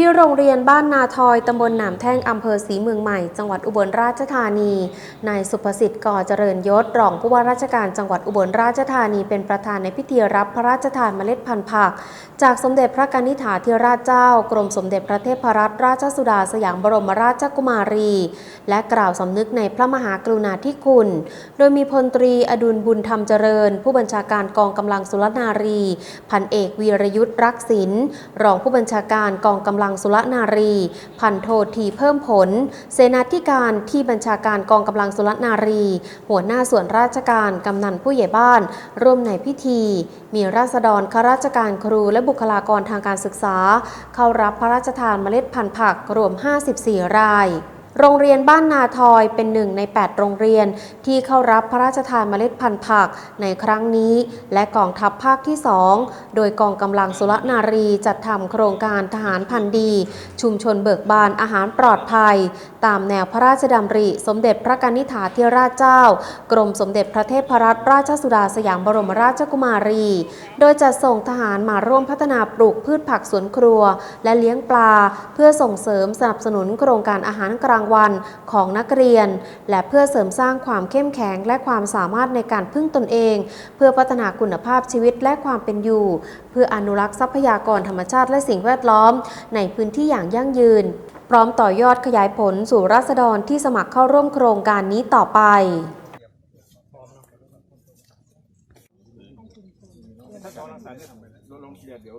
ที่โรงเรียนบ้านนาทอย ตำบลหนามแท่ง อำเภอศรีเมืองใหม่ จังหวัดอุบลราชธานี นายสุภสิทธิ์ก่อเจริญยศ รองผู้ว่าราชการจังหวัดอุบลราชธานีเป็นประธานในพิธีรับพระราชทานเมล็ดพันธุ์ผัก จากสมเด็จพระกนิษฐาธิราชเจ้า กรมสมเด็จพระเทพรัตนราชสุดาสยามบรมราชกุมารี และกล่าวสำนึกในพระมหากรุณาธิคุณ โดยมีพลตรีอดุลบุญธรรมเจริญ ผู้บัญชาการกองกำลังสุรนารี พันเอกวีรยุทธ์รักศิลป์รองผู้บัญชาการกองกำลังงสุรนารี พันโททีเพิ่มผล เสนาธิการที่บัญชาการกองกำลังสุรนารี หัวหน้าส่วนราชการกำนันผู้ใหญ่บ้าน ร่วมในพิธี มีราษฎรข้าราชการครูและบุคลากรทางการศึกษา เข้ารับพระราชทานเมล็ดพันธุ์ผักรวม 54 ราย โรงเรียนบ้านนาทอยเป็นหนึ่งใน 8 โรงเรียน ที่เข้ารับพระราชทานเมล็ดพันธุ์ผักในครั้งนี้ และกองทัพภาคที่ 2 โดยกองกำลังสุรนารีจัดทำโครงการทหารพันธุ์ดี ชุมชนเบิกบานอาหารปลอดภัย ตามแนวพระราชดำริ สมเด็จพระกนิษฐาธิราชเจ้า กรมสมเด็จพระเทพรัตนราชสุดาสยามบรมราชกุมารี โดยจัดส่งทหารมาร่วมพัฒนาปลูกพืชผักสวนครัว และเลี้ยงปลา เพื่อส่งเสริมสนับสนุนโครงการอาหารกลางวันของนักเรียน และเพื่อเสริมสร้างความเข้มแข็งและความสามารถในการพึ่งตนเอง เพื่อพัฒนาคุณภาพชีวิตและความเป็นอยู่ เพื่ออนุรักษ์ทรัพยากรธรรมชาติและสิ่งแวดล้อม ในพื้นที่อย่างยั่งยืน พร้อมต่อยอดขยายผลสู่ราษฎรที่สมัครเข้าร่วมโครงการนี้ต่อไปถ้าจอรักษาเนี่ยลดลงเดี๋ยว